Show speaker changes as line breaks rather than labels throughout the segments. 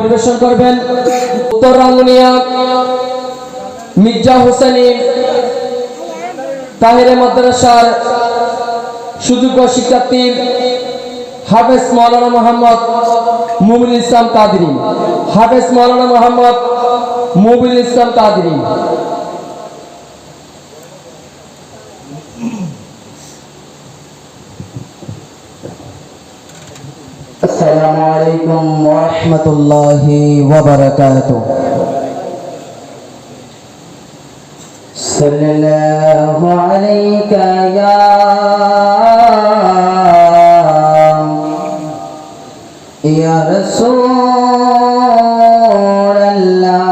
পরিবেশন করবেন। উত্তর রাঙ্গুনিয়া, মির্জা হোসেনী তাহিরে মাদ্রাসার সুযোগ্য শিক্ষার্থী হাফেজ মৌলানা মোহাম্মদ মুবিল ইসলাম কাদরি। হাফেজ মৌলানা মোহাম্মদ মুবিল ইসলাম কাদরি।
السلام عليكم ورحمة الله وبركاته. صلى الله عليك يا يا رسول الله.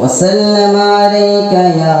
وسلم عليك يا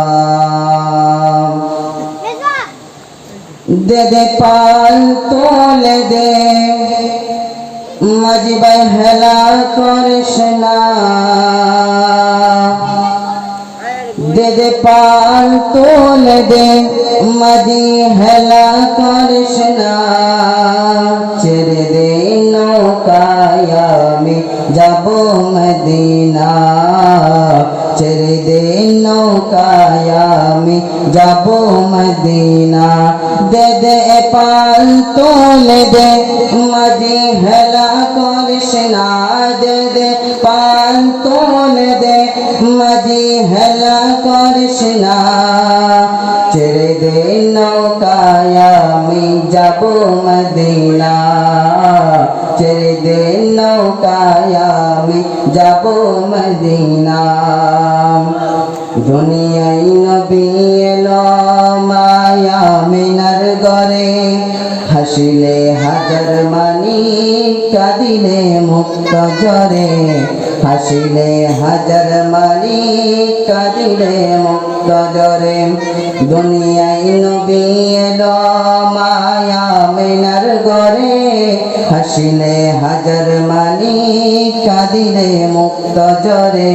দে দে পাল তোলে দে। মজবাই হেলা করিস না। দে দে পাল তোলে দে মদি হেলা করিস না। ছেড়ে দে নৌকায় আমি যাব মদিনা। ছেড়ে দে নৌকায় আমি যাব মদিনা। দে দে পাল তোলে দে, মদি হেলা না। দে দে, পাল তোলে দে, মদি হেলা না। ছেড়ে দে নৌকায় আমি যাব মদিনা। ছেড়ে দে নৌকায় আমি যাব মদিনা। দুনিয়াই নবী এলো মায়া গরে হাসিলে হাজার মানি, কাঁদিলে মুক্ত জরে হাসিলে হাজার মানি, কাঁদিলে মুক্ত জরে দুনিয়াই নবী এলো মায়া মিনার গরে হাসিলে হাজার মানি, কাঁদিলে মুক্ত জরে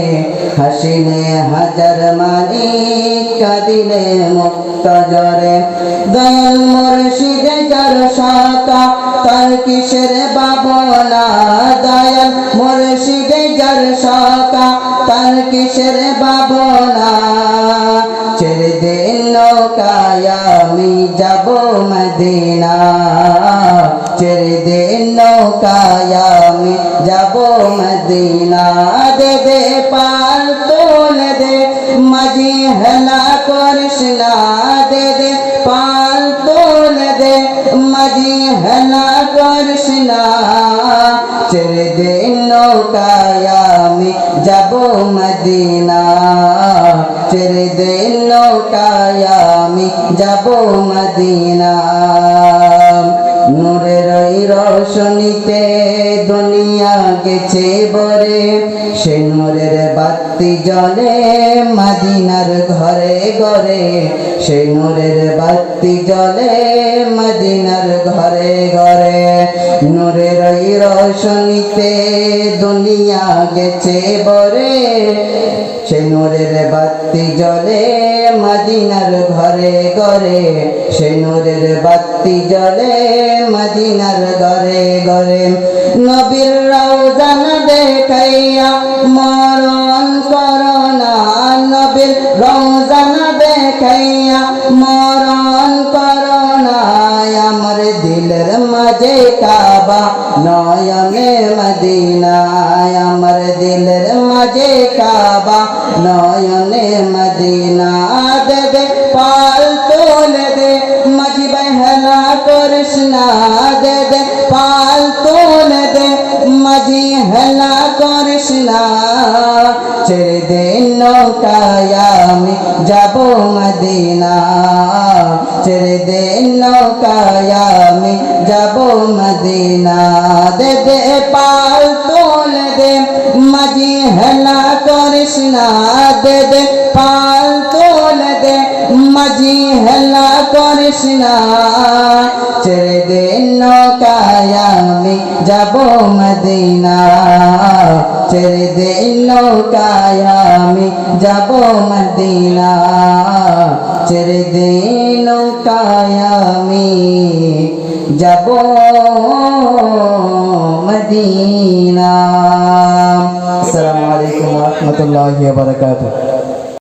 হাসিলে হাজার মানি, কাঁদিলে মুক্ত জরে দয়াল মুর্শিদে যার শাখা তার কিসের দয়াল যার শাখা তার কিসের নৌকায় আমি যাব মদিনা। ছেড়ে দে নৌকায় আমি যাব মদিনা। দে দে পাল তোলে দে মাঝি হেলা করিস দে দে পাল মাঝি হেলা করিস না ছেড়ে দে নৌকায় আমি যাব মদিনা। ছেড়ে দে নৌকায় আমি যাব মদিনা। নূরের ওই রোশনীতে দুনিয়া গেছে বরে সে নূরের বাতি জলে মদিনার ঘরে ঘরে সে নূরের বাতি জলে মদিনার ঘরে ঘরে। নূরের রোশনীতে দুনিয়া গেছে বরে সে নূরের বাতি জলে মদিনার ঘরে ঘরে। সে নূরের বাতি জলে মদিনার ঘরে ঘরে। নবীর রওজান দেখাইয়া মরণ করোনা আমার দিলের মাঝে কাবা নয়নে মদিনা আমার দিলের মাঝে কাবা নয়নে মদিনা দে পাল তোলে দে মাঝি বেহলা না দে দে পাল তোলে দে মাঝি হেলা না ছেড়ে দে নৌকায় আমি যাব মদিনা। ছেড়ে দে নৌকায় আমি যাব মদিনা। দে দে পাল তোলে দে, মাঝি হেলা করিস দে দে পাল হেলা করিস না। ছেড়ে দে নৌকায় আমি যাব মদিনা ছেড়ে দে নৌকায় আমি যাব মদিনা ছেড়ে দে নৌকায় আমি যাব মদিনা আসসালামু আলাইকুম ওয়া রাহমাতুল্লাহি ওয়া বারাকাতুহু।